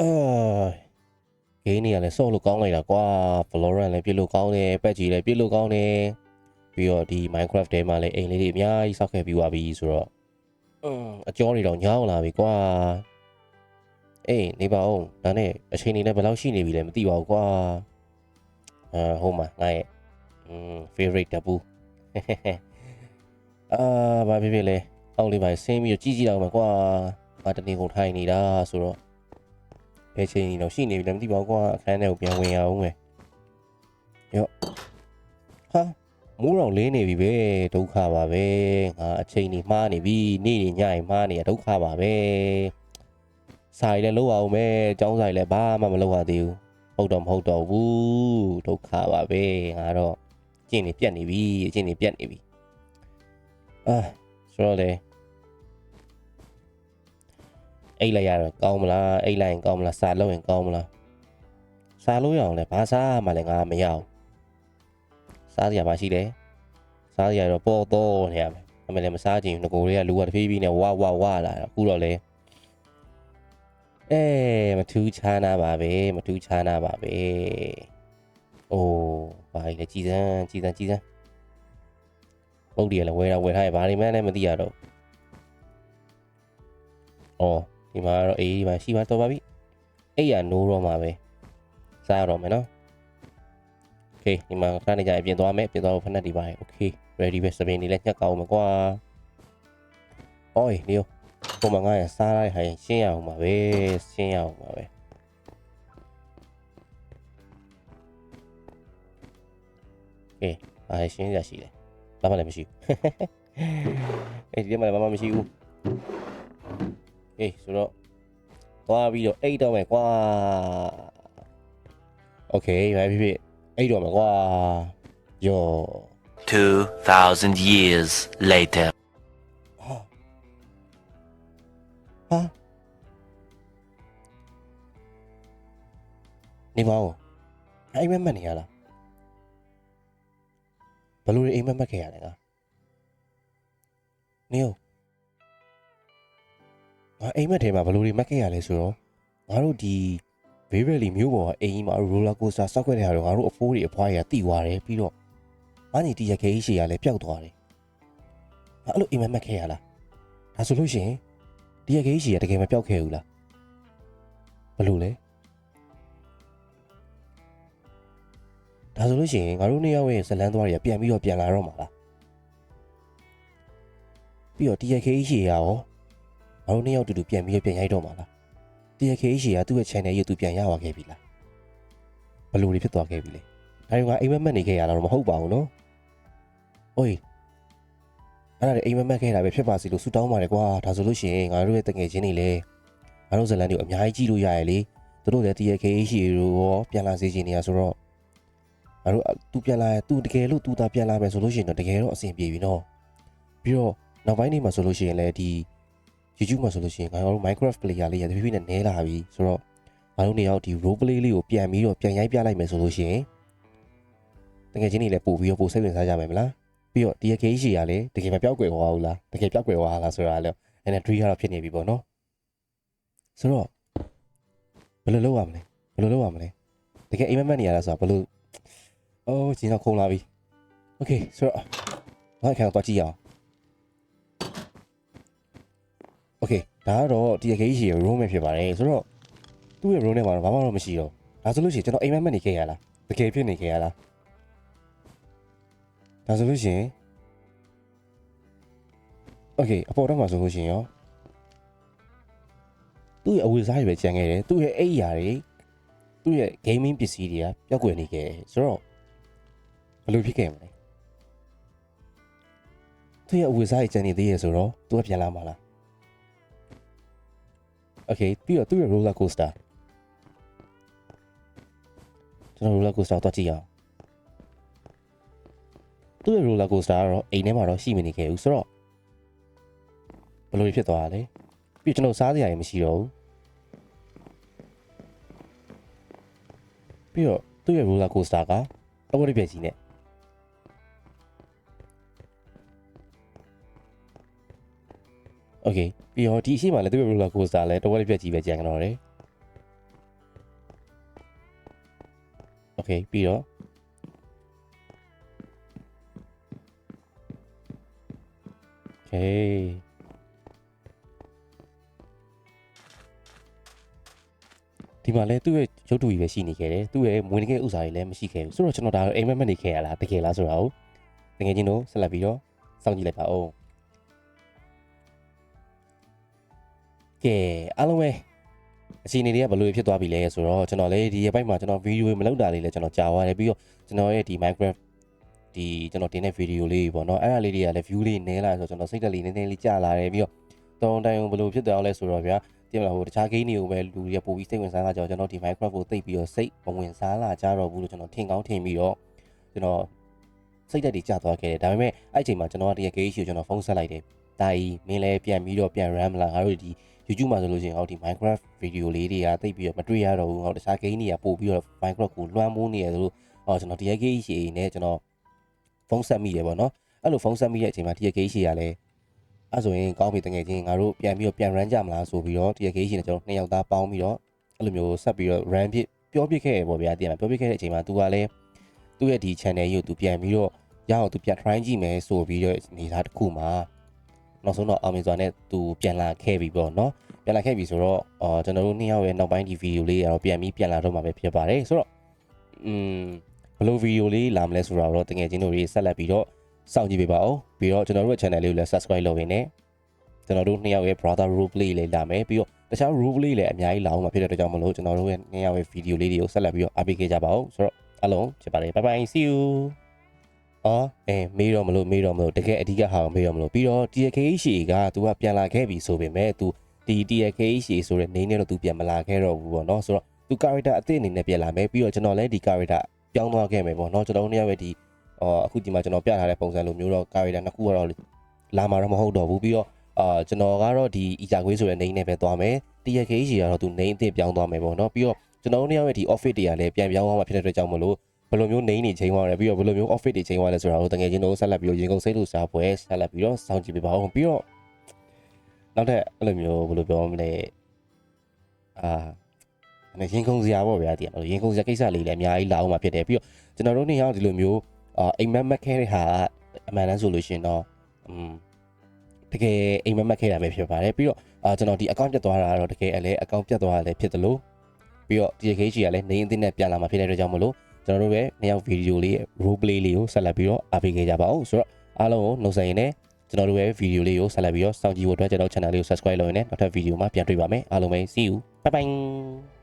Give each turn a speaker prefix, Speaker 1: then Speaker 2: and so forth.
Speaker 1: အာဂိမ်းနေရလဲဆော့လို့ကောင်းလိုက်တာကွာ Valorant လည်းပြစ်လို့ကောင်းတယ် PUBG လည်းပြစ်လို့ကောင်းတယ်ပြီးတော့ဒီ Minecraft ထဲမှာလည်းအိမ်လေးတွေအများကြီးစောက်ခဲ့ပြီးသွားပြီဆိုတော့အင်းအကျော်နေတော့ညောင်းလာပြီကွာအေးနေပါဦးဒါနဲ့အချိန်နေလည်းဘယ်လောက်ရှိနေပြီလဲမသိပါဘူးကွာအာဟုတ်မှာငါရဲ့อืม favorite တပူအာဘာဖြစ်ဖြစ်လဲအောက်လေးပါဆင်းပြီးတော့ကြီးကြီးတော့မှာကွာငါတနေကုန်ထိုင်နေတာဆိုတော့ ဘယ်ချိန်တော့ရှိနေပြီလည်းမသိပါဘူးကွာအခန်းထဲကိုပြန်ဝင်ရအောင်မယ်ရော့ဟာမိုးတော်လင်းနေပြီပဲဒုက္ခပါပဲငါအချိန်ကြီးမှားနေပြီနေ့ညညရင်မှားနေရဒုက္ခပါပဲစာရီလည်းလောက်အောင်မယ်ចောင်းစာရီလည်းဘာမှမလုပ်ရသေးဘူးဟုတ်တော့မဟုတ်တော့ဘူးဒုက္ခပါပဲငါတော့ကျင့်နေပြတ်နေပြီအကျင့်နေပြတ်နေပြီအာဆိုတော့လေ အိတ်လိုက်ရတော့ကောင်းမလားအိတ်လိုက်ရင်ကောင်းမလားစာလို့ရင်ကောင်းမလားစာလို့ရအောင်လဲဘာစားမှလည်းငါမရအောင်စားစရာမရှိတယ်စားစရာတော့ပေါ်တော့နေရမယ်အမေလည်းမစားချင်ဘူးငကိုတွေကလူကတဖြည်းဖြည်းနဲ့ဝဝဝလာတော့အခုတော့လေအဲမထူးခြားနာပါပဲမထူးခြားနာပါပဲအိုးဘာလဲကြည်စမ်းကြည်စမ်းကြည်စမ်းပုတ်တည်းလည်းဝယ်တာဝယ်ထားရဘာတွေမှလည်းမသိရတော့အော် ဒီမှာတော့အေးဒီမှာရှိမှတော့ပါပြီအဲ့ရနိုးတော့မှာပဲစားရတော့မယ်နော်โอเคဒီမှာခဏနေကြအပြင်သွားမယ်အပြင်သွားဖို့ဖက်နဲ့ဒီပါတယ်โอเค ready ပဲစပင်နေလဲညှက်ကောင်းမှာကွာအော်နေရောပုံမှန်ငါရစားရတဲ့ဟာရှင်းရအောင်ပါပဲရှင်းရအောင်ပါပဲโอเคအားရှင်းရရှိတယ်ဘာမှလည်းမရှိဘူးအေးဒီမှာလည်းဘာမှမရှိဘူး အေးဆိုတော့သွားပြီးတော့အိတ်တော့မယ်ကွာโอเคဘာဖြစ်ဖြစ်အိတ်တော့မယ်ကွာယော
Speaker 2: 2,000 years later.
Speaker 1: ဟာဟာနေပါဦးအိမ်မက်မက်နေရလားဘယ်လိုလဲအိမ်မက်မက်ခဲ့ရလဲငါနေဦး ငါအိမ်မက်ထဲမှာဘယ်လိုတွေမက်ခဲ့ရလဲဆိုတော့ငါတို့ဒီဘေးဘယ်လီမျိုးပေါ်ကအိမ်ကြီးမှာရိုလာကိုစတာစောက်ခဲ့တဲ့ဟာတော့ငါတို့အဖိုးတွေအဖွားတွေကတိသွားတယ်ပြီးတော့ငါညီတီရခဲကြီးရှေ့ကလည်းပျောက်သွားတယ်ငါအဲ့လိုအိမ်မက်မက်ခဲ့ရလားဒါဆိုလို့ရှိရင်တီရခဲကြီးရှေ့ကတကယ်မပျောက်ခဲ့ဘူးလားဘယ်လိုလဲဒါဆိုလို့ရှိရင်ငါတို့နှစ်ယောက်ရဲ့ဇလန်းသွားတွေကပြန်ပြီးတော့ပြန်လာတော့မှာလားပြီးတော့တီရခဲကြီးရှေ့ကရော ငါတို့နှစ်ယောက်တူတူပြန်ပြီးပြန်ရိုက်တော့မှာလားတရခေရှီကသူ့ရဲ့ channel ရေးသူပြန်ရသွားခဲ့ပြီလားဘယ်လိုတွေဖြစ်သွားခဲ့ပြီလဲဒါတွေကအိမ်မက်မက်နေခဲ့ရတာတော့မဟုတ်ပါဘူးနော်။အိုးအဲ့ဒါတွေအိမ်မက်မက်ခဲ့တာပဲဖြစ်ပါစီလို့ဆူတောင်းပါတယ်ကွာဒါဆိုလို့ရှိရင်ငါတို့ရဲ့တငယ်ချင်းတွေလည်းငါတို့ဇလန်တွေကိုအများကြီးကြည့်လို့ရရလေသူတို့လည်းတရခေရှီတို့ရောပြန်လာစေချင်နေရဆိုတော့ငါတို့သူပြန်လာသူတကယ်လို့သူသာပြန်လာမယ်ဆိုလို့ရှိရင်တော့တကယ်တော့အဆင်ပြေပြီနော်ပြီးတော့နောက်ပိုင်းနေမှာဆိုလို့ရှိရင်လည်းဒီ YouTube မှာဆိုလို့ရှိရင်ငါတို့ Minecraft player လေးရတဖြည်းဖြည်းနဲ့နဲလာပြီဆိုတော့ငါတို့နေရောက်ဒီ role play လေးကိုပြန်ပြီးတော့ပြန်ရိုက်ပြလိုက်မယ်ဆိုလို့ရှိရင်တကယ်ချင်းတွေလည်းပို့ပြီးတော့ပို့စိတ်ဝင်စားကြမယ်မလားပြီးတော့ DK ရှိရလေတကယ်မပြောက်ကွယ်သွားဘူးလားတကယ်ပြောက်ကွယ်သွားလားဆိုတာလည်းအဲ့နဲ့ dream ကတော့ဖြစ်နေပြီပေါ့နော်ဆိုတော့ဘယ်လိုလုပ်ရမလဲဘယ်လိုလုပ်ရမလဲတကယ်အိမ်မက်မက်နေရတာဆိုတာဘယ်လိုအိုးကျင်းတော့ခုံလာပြီ Okay ဆိုတော့ငါအခါတော့ကြည့်ရအောင် Okay ဒါကတော့ TK ရှိရ room ပဲဖြစ်ပါတယ်ဆိုတော့သူ့ရဲ့ room ထဲမှာတော့ဘာမှတော့မရှိတော့ဒါဆိုလို့ရှိရင်ကျွန်တော်အိမ်မက်မက်နေခဲ့ရလားတကယ်ဖြစ်နေခဲ့ရလားဒါဆိုလို့ရှိရင် Okay အပေါ်တော့မှာဆိုလို့ရှိရင်ရောသူ့ရဲ့အဝတ်အစားတွေပဲကျန်ခဲ့တယ်သူ့ရဲ့အိပ်ယာတွေသူ့ရဲ့ gaming ပစ္စည်းတွေကပျောက်ကွယ်နေခဲ့တယ်ဆိုတော့ဘယ်လိုဖြစ်ခဲ့မလဲသူ့ရဲ့အဝတ်အစားတွေကျန်နေသေးရဲ့ဆိုတော့သူကပြန်လာမှာလား Okay ပြီးတော့သူ့ရဲ့ roller coaster ကျွန်တော် roller coaster ကိုတွားကြည့်ရအောင်သူ့ရဲ့ roller coaster ကတော့အိမ်ထဲမှာတော့ရှိမနေခဲ့ဘူးဆိုတော့ဘယ်လိုဖြစ်သွားတာလဲပြီးကျွန်တော်စားစရာကြီးမရှိတော့ဘူးပြီးတော့သူ့ရဲ့ roller coaster ကအဝတ်ပြည့်ကြီးနဲ့ Okay ပြီးတော့ဒီအရှိမလည်းသူ့ရဲ့ roller coaster လည်းတော်တော်ပြက်ကြီးပဲကြံကတော့တယ် okay ပြီးတော့โอเคဒီမှာလဲသူ့ရဲ့ရုပ်တူကြီးပဲရှိနေခဲ့တယ်သူ့ရဲ့မွေးနေခဲ့ဥစ္စာတွေလည်းမရှိခဲ့ဘူးဆိုတော့ကျွန်တော်ဒါအိမ်မက်မက်နေခဲ့ရလားတကယ်လားဆိုတာကိုတကယ်ချင်းတို့ဆက်လက်ပြီးတော့စောင့်ကြည့်လိုက်ပါဦး ကဲအားလုံးပဲအချိန်နေတွေကဘယ်လိုဖြစ်သွားပြီလဲဆိုတော့ကျွန်တော်လည်းဒီရက်ပိုင်းမှာကျွန်တော်ဗီဒီယိုမလုပ်တာလေးလည်းကျွန်တော်ကြာသွားတယ်ပြီးတော့ကျွန်တော်ရဲ့ဒီ Minecraft ဒီကျွန်တော်တင်တဲ့ဗီဒီယိုလေးပေါ့နော်အဲ့ဒါလေးတွေကလည်း view လေးနည်းလာဆိုတော့ကျွန်တော်စိတ်တက်လေးနည်းနည်းလေးကြာလာတယ်ပြီးတော့တောင်းတိုင်ဘယ်လိုဖြစ်သွားလဲဆိုတော့ဗျာတည်မလားဟိုတခြား game တွေကိုပဲလူတွေကပို့ပြီးစိတ်ဝင်စားလာကြတော့ကျွန်တော်ဒီ Minecraft ကိုသိပ်ပြီးတော့စိတ်မဝင်စားလာကြတော့ဘူးလို့ကျွန်တော်ထင်ကောင်းထင်ပြီးတော့ကျွန်တော်စိတ်တက်တွေကြာသွားခဲ့တယ်ဒါပေမဲ့အဲ့အချိန်မှာကျွန်တော်ကတကယ် game ကိုကျွန်တော်ဖုန်းဆက်လိုက်တယ်ဒါကြီးမင်းလည်းပြန်ပြီးတော့ပြန် RAM လာငါတို့ဒီ YouTube မှာဆိုလို့ရှိရင်ဟောဒီ Minecraft video လေးတွေကသိပ်ပြီးတော့မတွေ့ရတော့ဘူးဟောတခြား game တွေကပို့ပြီးတော့ Minecraft ကိုလွှမ်းမိုးနေရလို့ဟောကျွန်တော်ဒီ game ရှိနေကျွန်တော်ဖုန်းဆက်မိတယ်ပေါ့နော်အဲ့လိုဖုန်းဆက်မိတဲ့အချိန်မှာဒီ game ရှိရလဲအဲ့ဆိုရင်ကောင်းပြီတကယ်ချင်းငါတို့ပြန်ပြီးတော့ပြန် run ကြမလားဆိုပြီးတော့ဒီ game ရှိနေကျွန်တော်နှစ်ယောက်သားပေါင်းပြီးတော့အဲ့လိုမျိုးဆက်ပြီးတော့ run ဖြစ်ပြောပြခဲ့ရပေါ့ဗျာတည်မှာပြောပြခဲ့တဲ့အချိန်မှာ तू ကလည်းသူ့ရဲ့ဒီ channel ကြီးကို तू ပြန်ပြီးတော့ရအောင် तू ပြန် try ကြည့်မယ်ဆိုပြီးတော့နေသားတစ်ခုမှာ နောက်ဆုံးတော့အောင်မြင်စွာနဲ့ तू ပြန်လာခဲ့ပြီပေါ့နော် ပြန်လာခဲ့ပြီဆိုတော့အော်ကျွန်တော်တို့နှစ်ယောက်ရဲ့နောက်ပိုင်းဒီဗီဒီယိုလေးကတော့ပြန်ပြီးပြန်လာတော့မှာပဲဖြစ်ပါတယ်ဆိုတော့อืมဘယ်လိုဗီဒီယိုလေးလာမလဲဆိုတာတော့တကယ်ချင်းတို့တွေဆက်လက်ပြီးတော့စောင့်ကြည့်ပေးပါဦးပြီးတော့ကျွန်တော်တို့ရဲ့ channel လေးကိုလည်း subscribe လုပ်ရင်းနဲ့ကျွန်တော်တို့နှစ်ယောက်ရဲ့ brother role play လေးလာမယ်ပြီးတော့တခြား role play လည်းအများကြီးလာအောင်မှာဖြစ်တဲ့အတွက်ကြောင့်မလို့ကျွန်တော်တို့ရဲ့နှစ်ယောက်ရဲ့ဗီဒီယိုလေးတွေကိုဆက်လက်ပြီးတော့အားပေးခဲ့ကြပါဦးဆိုတော့အားလုံးချစ်ပါတယ် bye bye see you အာအဲမေးတော့မလို့မေးတော့မလို့တကယ်အဓိကဟာမေးတော့မလို့ပြီးတော့ TKH ကသူကပြန်လာခဲ့ပြီဆိုပေမဲ့သူဒီ TKH ဆိုတဲ့နေနဲ့တော့သူပြန်မလာခဲ့တော့ဘူးပေါ့နော်ဆိုတော့သူ character အသစ်အနေနဲ့ပြန်လာမယ်ပြီးတော့ကျွန်တော်လည်းဒီ character ပြောင်းသွားခဲ့မယ်ပေါ့နော်ကျွန်တော်တို့လည်းပဲဒီအခုဒီမှာကျွန်တော်ပြထားတဲ့ပုံစံလိုမျိုးတော့ character နှစ်ခုကတော့လာမှာတော့မဟုတ်တော့ဘူးပြီးတော့အာကျွန်တော်ကတော့ဒီအီယာကွေးဆိုတဲ့နေနဲ့ပဲသွားမယ် TKH ကတော့သူနေအသစ်ပြောင်းသွားမယ်ပေါ့နော်ပြီးတော့ကျွန်တော်တို့လည်းပဲဒီ office တွေကလည်းပြန်ပြောင်းသွားမှာဖြစ်တဲ့အတွက်ကြောင့်မလို့ ဘယ်လိုမျိုး name တွေချိန်သွားတယ်ပြီးတော့ဘယ်လိုမျိုး office တွေချိန်သွားလဲဆိုတာကိုတကယ်ချင်းတို့ဆက်လက်ပြီးတော့ရင်ကုန်စိတ်လို့စားပွဲဆက်လက်ပြီးတော့စောင့်ကြည့်ပေးပါဦးပြီးတော့နောက်ထပ်အဲ့လိုမျိုးဘယ်လိုပြောမလဲအာအဲ့ရင်ကုန်စရာပေါ့ဗျာဒီရင်ကုန်စရာကိစ္စလေးလည်းအများကြီးလာအောင်မှာဖြစ်တယ်ပြီးတော့ကျွန်တော်တို့နေရောက်ဒီလိုမျိုးအာအိမ်မက်မက်ခဲတဲ့ဟာအမှန်တမ်းဆိုလို့ရှိရင်တော့อืมတကယ်အိမ်မက်မက်ခဲတာပဲဖြစ်ပါတယ်ပြီးတော့အာကျွန်တော်ဒီ account ပြတ်သွားတာတော့တကယ်အလဲ account ပြတ်သွားတာလည်းဖြစ်တယ်လို့ပြီးတော့ TKG ကလည်းနေအင်းတင်းနဲ့ပြန်လာမှာဖြစ်တဲ့အတွက်ကြောင့်မလို့ ကျွန်တော်တို့ရဲ့နှစ်ယောက်ဗီဒီယိုလေး role play လေးကိုဆက်လက်ပြီးတော့အားပေးခဲ့ကြပါဦးဆိုတော့အားလုံးကိုနှုတ်ဆက်ရင်းနဲ့ကျွန်တော်တို့ရဲ့ဗီဒီယိုလေးကိုဆက်လက်ပြီးတော့စောင့်ကြည့်ဖို့အတွက်ကျွန်တော် channel လေးကို subscribe လုပ်ရင်းနဲ့နောက်ထပ်ဗီဒီယိုမှာပြန်တွေ့ပါမယ်အားလုံးပဲ see you bye bye